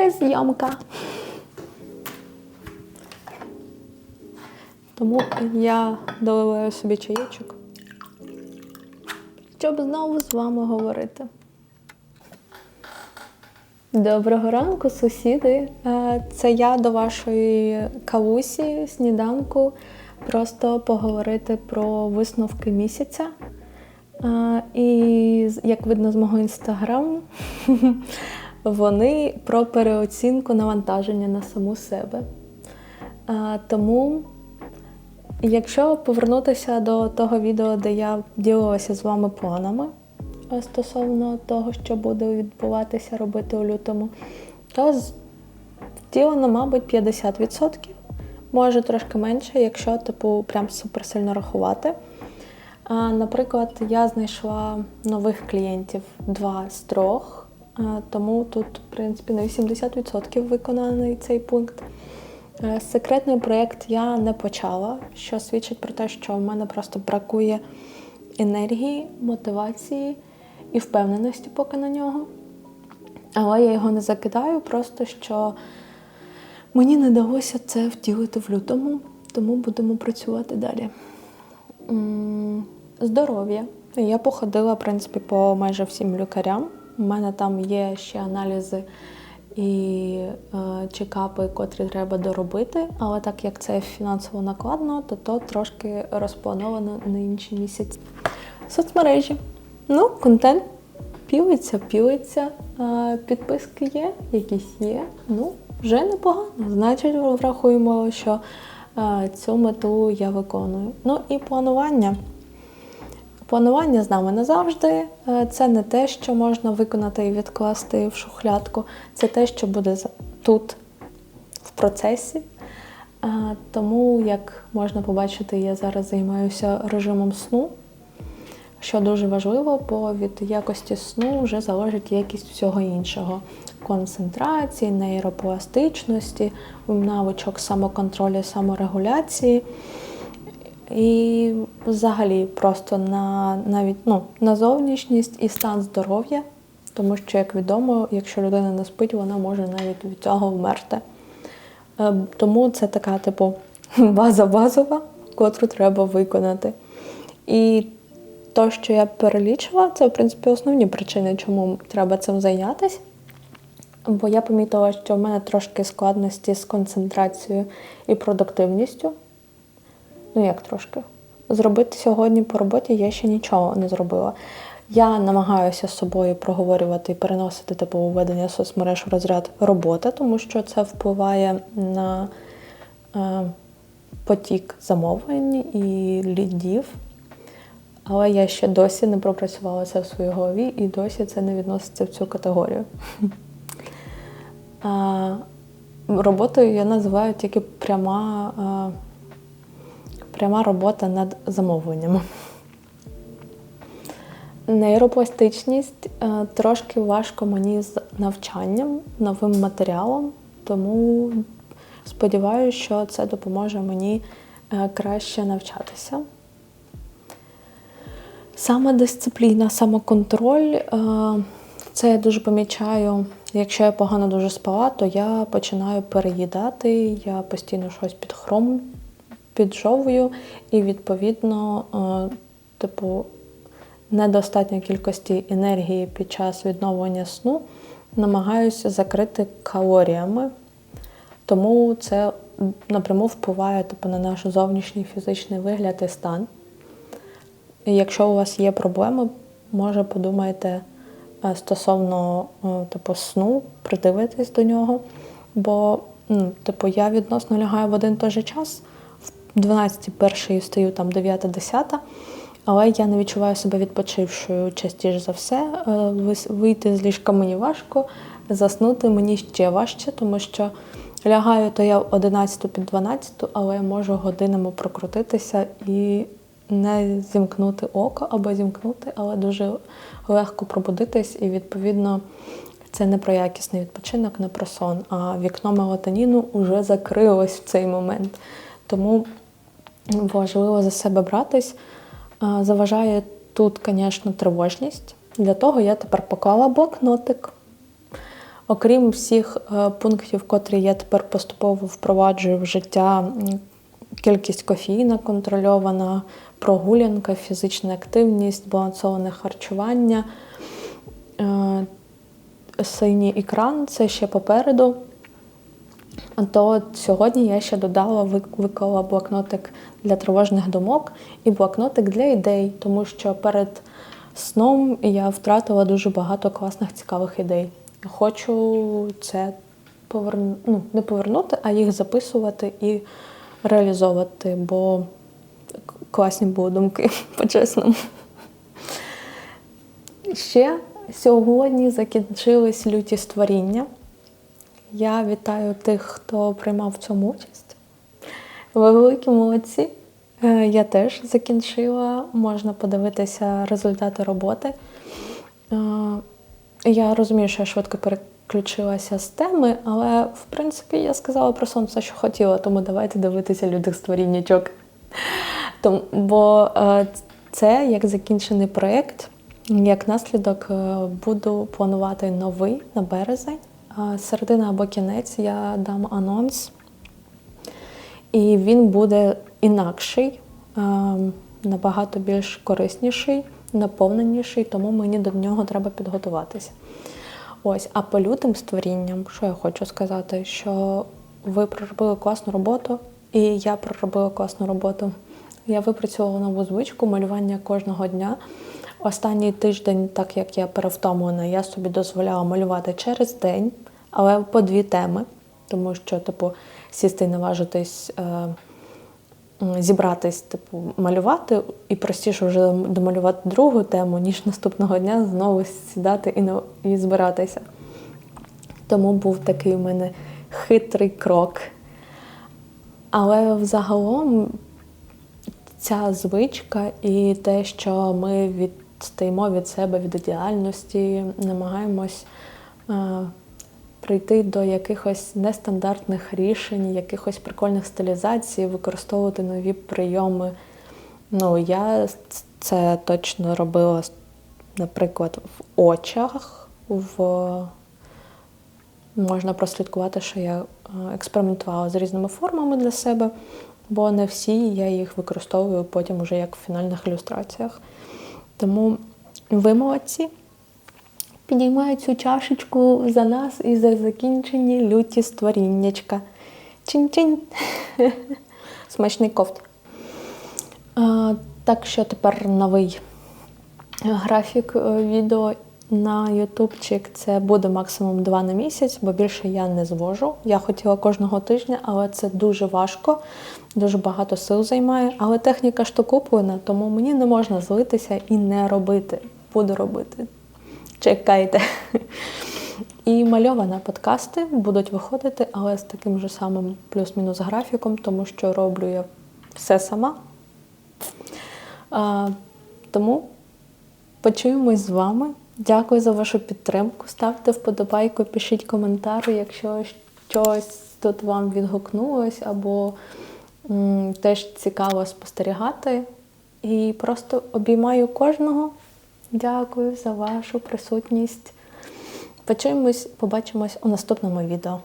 перезйомка. Тому я доливаю собі чаєчок, щоб знову з вами говорити. Доброго ранку, сусіди. Е, Це я до вашої кавусі, сніданку, просто поговорити про висновки місяця. Е, І як видно з мого інстаграму, вони про переоцінку навантаження на саму себе. Тому, якщо повернутися до того відео, де я ділилася з вами планами стосовно того, що буде відбуватися робити у лютому, то втілено, мабуть, 50%. Може трошки менше, якщо типу прям супер сильно рахувати. А, Наприклад, я знайшла нових клієнтів два з трьох, тому тут, в принципі, на 80% виконаний цей пункт. Е, Секретний проєкт я не почала, що свідчить про те, що в мене просто бракує енергії, мотивації і впевненості поки на нього. Але я його не закидаю, просто що мені не вдалося це втілити в лютому, тому будемо працювати далі. Здоров'я. Я походила, в принципі, по майже всім лікарям. У мене там є ще аналізи і е, чекапи, котрі треба доробити. Але так як це фінансово накладно, то то трошки розплановано на інший місяць. Соцмережі. Ну, контент пілиться, пілиться. Е, підписки є, якісь є. Ну, вже непогано. Значить, врахуємо, що е, цю мету я виконую. Ну і планування. Планування з нами назавжди. Е, Це не те, що можна виконати і відкласти в шухлядку. Це те, що буде тут, в процесі. Е, Тому, як можна побачити, я зараз займаюся режимом сну, що дуже важливо, бо від якості сну вже залежить якість всього іншого: концентрації, нейропластичності, навичок самоконтролю, саморегуляції. І взагалі просто на навіть ну, на зовнішність і стан здоров'я, тому що, як відомо, якщо людина не спить, вона може навіть від цього вмерти. Е, Тому це така, типу, база базова, котру треба виконати. І то, що я перелічила, це в принципі основні причини, чому треба цим зайнятися. Бо я помітила, що в мене трошки складності з концентрацією і продуктивністю. Ну, як трошки. Зробити сьогодні по роботі я ще нічого не зробила. Я намагаюся з собою проговорювати і переносити типу ведення соцмереж в розряд робота, тому що це впливає на е, потік замовлень і лідів. Але я ще досі не пропрацювала це в своїй голові і досі це не відноситься в цю категорію. Роботою я називаю тільки пряма, а, пряма робота над замовленнями. Нейропластичність е, трошки важко мені з навчанням, новим матеріалом, тому сподіваюся, що це допоможе мені е, краще навчатися. Самодисципліна, самоконтроль. е, Це я дуже помічаю. Якщо я погано дуже спала, то я починаю переїдати, я постійно щось під хром піджовую, і відповідно, е, типу, недостатньої кількості енергії під час відновлення сну намагаюся закрити калоріями. Тому це напряму впливає типу, на наш зовнішній фізичний вигляд і стан. І якщо у вас є проблеми, може подумайте е, стосовно е, типу, сну, придивитись до нього. Бо ну, типу, я відносно лягаю в один той же час, 12 першої встаю там 9-10, але я не відчуваю себе відпочившою частіше за все. Е, Вийти з ліжка мені важко, заснути мені ще важче, тому що лягаю то я в 11 під 12, але можу годинами прокрутитися і не зімкнути око або зімкнути, але дуже легко пробудитись, і відповідно це не про якісний відпочинок, не про сон, а вікно мелатоніну вже закрилось в цей момент. Тому важливо за себе братись. Заважає тут, звісно, тривожність. Для того я тепер поклала блокнотик. Окрім всіх е, пунктів, котрі я тепер поступово впроваджую в життя, кількість кофеїна контрольована, прогулянка, фізична активність, збалансоване харчування, е, синій екран це ще попереду. То сьогодні я ще додала, виклала блокнотик для тривожних думок і блокнотик для ідей, тому що перед сном я втратила дуже багато класних цікавих ідей. Хочу це поверну, ну, не повернути, а їх записувати і реалізовувати, бо класні були думки, по-чесному. Ще сьогодні закінчились люті створіння. Я вітаю тих, хто приймав в цьому участь. Ви великі молодці. Е, Я теж закінчила. Можна подивитися результати роботи. Е, Я розумію, що я швидко переключилася з теми, але в принципі я сказала про сон все, що хотіла, тому давайте дивитися людих створіннячок. Тому, бо е, це як закінчений проєкт. Як наслідок буду планувати новий на березень. Середина або кінець я дам анонс, і він буде інакший, набагато більш корисніший, наповненіший, тому мені до нього треба підготуватися. Ось, а по лютим створінням, що я хочу сказати, що ви проробили класну роботу, і я проробила класну роботу. Я випрацювала нову звичку малювання кожного дня. Останній тиждень, так як я перевтомлена, я собі дозволяла малювати через день, але по дві теми, тому що, типу, сісти і наважитись. Е- зібратись, типу, малювати, і простіше вже домалювати другу тему, ніж наступного дня знову сідати і, і збиратися. Тому був такий у мене хитрий крок. Але взагалом ця звичка і те, що ми відстаємо від себе від ідеальності, намагаємось е, прийти до якихось нестандартних рішень, якихось прикольних стилізацій, використовувати нові прийоми. Ну, я це точно робила, наприклад, в очах, в можна прослідкувати, що я е, експериментувала з різними формами для себе, бо не всі я їх використовую потім уже як в фінальних ілюстраціях. Тому ви молодці. Підіймаю цю чашечку за нас і за закінчені люті створіннячка. Чин-чин. Смачний кофт. Так що тепер новий графік е, відео на ютубчик. Це буде максимум два на місяць, бо більше я не зможу. Я хотіла кожного тижня, але це дуже важко, дуже багато сил займає. Але техніка ж то тому мені не можна злитися і не робити. Буду робити. Чекайте. І мальована подкасти будуть виходити, але з таким же самим плюс-мінус графіком, тому що роблю я все сама. А, тому почуємось з вами. Дякую за вашу підтримку. Ставте вподобайку, пишіть коментарі, якщо щось тут вам відгукнулось, або м, теж цікаво спостерігати. І просто обіймаю кожного. Дякую за вашу присутність. Почуємось, побачимось у наступному відео.